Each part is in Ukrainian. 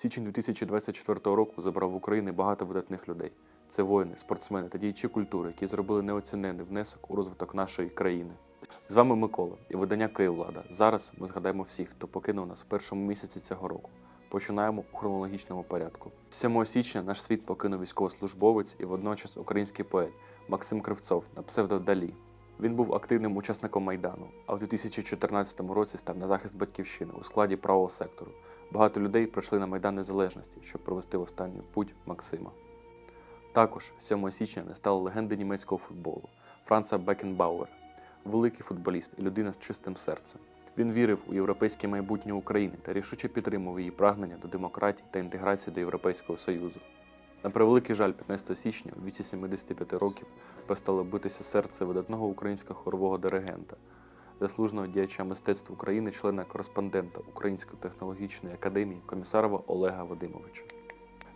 Січень 2024 року забрав в Україні багато видатних людей. Це воїни, спортсмени та діячі культури, які зробили неоціненний внесок у розвиток нашої країни. З вами Микола і видання Київлада. Зараз ми згадаємо всіх, хто покинув нас в першому місяці цього року. Починаємо у хронологічному порядку. 7 січня наш світ покинув військовослужбовець і водночас український поет Максим Кривцов на псевдо Далі. Він був активним учасником майдану, а у 2014 році став на захист батьківщини у складі правого сектору. Багато людей прийшли на майдан незалежності, щоб провести останню путь Максима. Також 7 січня не стало легенди німецького футболу Франца Бекенбауер, великий футболіст і людина з чистим серцем. Він вірив у європейське майбутнє України та рішуче підтримував її прагнення до демократії та інтеграції до Європейського Союзу. На превеликий жаль, 15 січня, у віці 75 років, перестало битися серце видатного українського хорового диригента, заслуженого діяча мистецтв України, члена кореспондента Української технологічної академії комісарова Олега Вадимовича.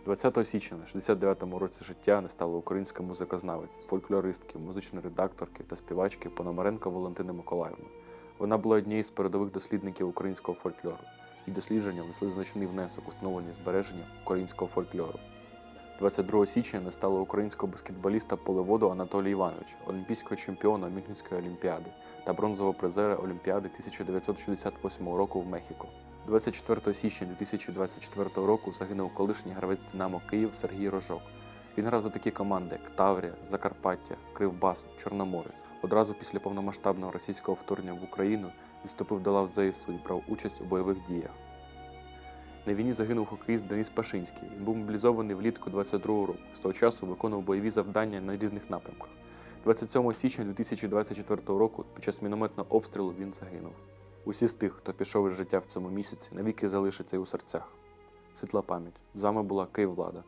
20 січня на 69-му році життя не стала українська музикознавець, фольклористки, музичної редакторки та співачки Пономаренко Валентина Миколаївна. Вона була однією з передових дослідників українського фольклору. Її дослідження внесли значний внесок у встановлення збереження українського фольклору. 22 січня не стало українського баскетболіста полеводу Анатолія Івановича, олімпійського чемпіона Мюнхенської олімпіади та бронзового призера Олімпіади 1968 року в Мехіко. 24 січня 2024 року загинув колишній гравець Динамо Київ Сергій Рожок. Він грав за такі команди, як Таврія, Закарпаття, Кривбас, Чорноморець. Одразу після повномасштабного російського вторгнення в Україну відступив до лав ЗСУ і брав участь у бойових діях. На війні загинув хокеїст Денис Пашинський. Він був мобілізований влітку 22 року. З того часу виконував бойові завдання на різних напрямках. 27 січня 2024 року під час мінометного обстрілу він загинув. Усі з тих, хто пішов із життя в цьому місяці, навіки залишаться і у серцях. Світла пам'ять. З вами була Київлада.